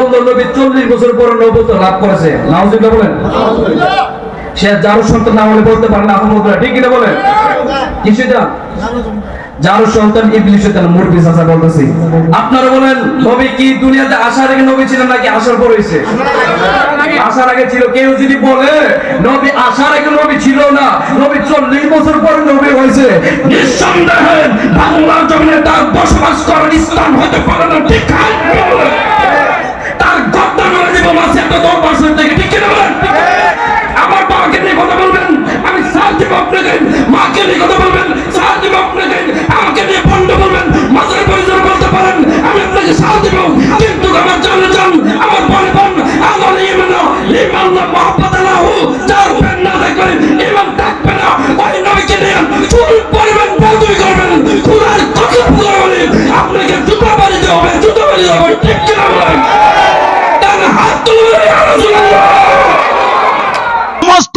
বলল, নবী চল্লিশ বছর পরে নবত লাভ করেছে। নাউজুবিল্লাহ বলেন। সে যার সন্তান না হলে বলতে পারে না আহমদুল্লাহ। ঠিক কিনা বলেন? কি সেটা যার সন্তান ইবলিশ শয়তান মুরগি চাচা বলতেছি। আপনারা বলেন, নবী কি দুনিয়াতে আসার আগে নবী ছিলেন নাকি আসার পর হয়েছে? আসার আগে ছিল। কেউ যদি বলে, নবী আসার আগে নবী ছিল না, নবী চল্লিশ বছর পর নবী হয়েছে, নিঃসন্দেহে বাংলার জমিনে তার বসবাস ইমান না মহব্বত যার প্রেম না থাকবে ইমান থাকবে না। ওই নবীকে নিয়ে চুল পরিমাণ বদুই করবেন। খুদার কসম করে আপনাকে জুতা বাড়িতে হবে জুতা বাড়িতে হবে ঠিক কিনা বলেন? ডান হাত তুলে সমস্ত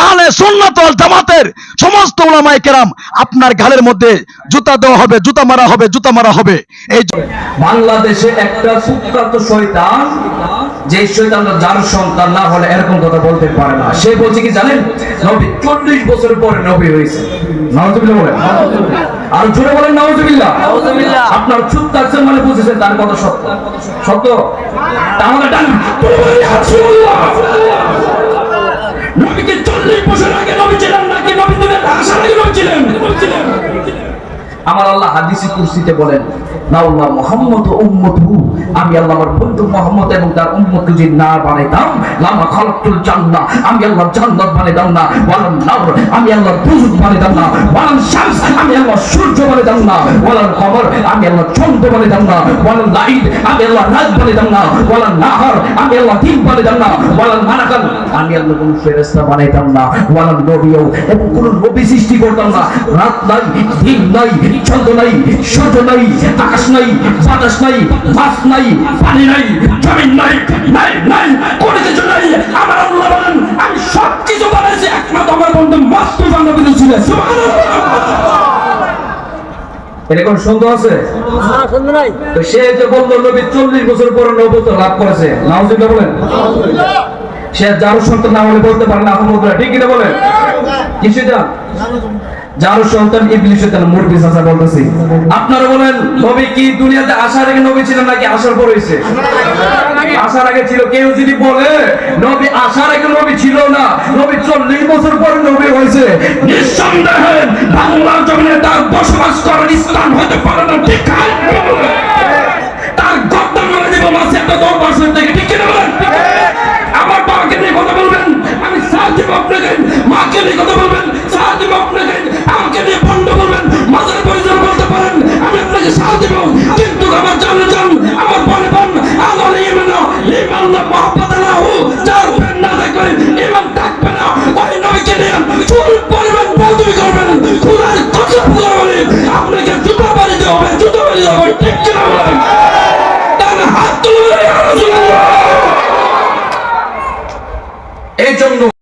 আহলে সুন্নাত ওয়াল জামাতের সমস্ত উলামায়ে কেরাম আপনার ঘাড়ের মধ্যে জুতা দেওয়া হবে জুতা মারা হবে জুতা মারা হবে। এই বাংলাদেশে একটা কুখ্যাত শয়তান যে শয়তান যার সন্তান না হলে এরকম কথা বলতে পারে না। সে বলছে কি জানেন? নবী চল্লিশ বছর পরে নবী হয়েছে। নাউজুবিল্লাহ বলেন। আর জোরে বলেন নাউজুবিল্লাহ। আপনার চুপ থাকছেন মানে বুঝেছেন তার কথা সত্য। সত্য? তাহলে ডান। আমার আল্লাহ হাদিসি কুরসিতে বলেন, নাউল্লাহ মোহাম্মদ উম্মতহু। আমি আল্লাহ আমার বন্ধু মোহাম্মদ এবং তার উম্মত যদি না বানাইতাম, লামা খালাকতুল জান্নাহ। আমি আল্লাহ জান্নাত বানাইতাম না, ওয়ালান নার। আমি আল্লাহ দুজুক বানাইতাম না, ওয়ালান শামস। আমি আল্লাহ সূর্য বানাইতাম না ওয়ালান কমর আমি আল্লাহ চন্দ্র বানাইতাম না ওয়ালান লাইট আমি আল্লাহ রাত বানাইতাম না ওয়ালান নাহার আমি আল্লাহ দিন বানাইতাম না ওয়ালান মানাকান আমি আল্লাহ কোন ফেরেশতা বানাইতাম না ওয়ালান নবীও এবং কোন নবী সৃষ্টি করতাম না, রাত নাই, দিন নাই চন্দ্র নাই, সূর্য নাই, আকাশ নাই, বাতাস নাই, মাছ নাই, পানি নাই, জমিন নাই নাই নাই, কোনো কিছু নাই। আমার আল্লাহ বলেন, আমি সব কিছু বানাইছি, একমাত্র আমার বন্ধু বাংলা বিদ্যুৎ ছিল এটা কোন সন্দেহ আছে? তো সে যে বলল নবী চল্লিশ বছর পরে নবত লাভ করেছে। বলেন। সে যার সন্তান না হলে বলতে পারে না আহমদুল্লাহ ঠিক কিনা বলেন? যার সন্তান ইবলিশ শয়তান মুরগি চাচা বলতেছি। আপনারা বলেন নবী কি দুনিয়াতে আসার আগে নবী ছিলেন নাকি আসার পর হয়েছে আসার আগে ছিল কেউ যদি বলে নবী আসার আগে নবী ছিল না নবী চল্লিশ বছর পর নবী হয়েছে নিঃসন্দেহে বাংলার জমিনে তার বসবাস আমি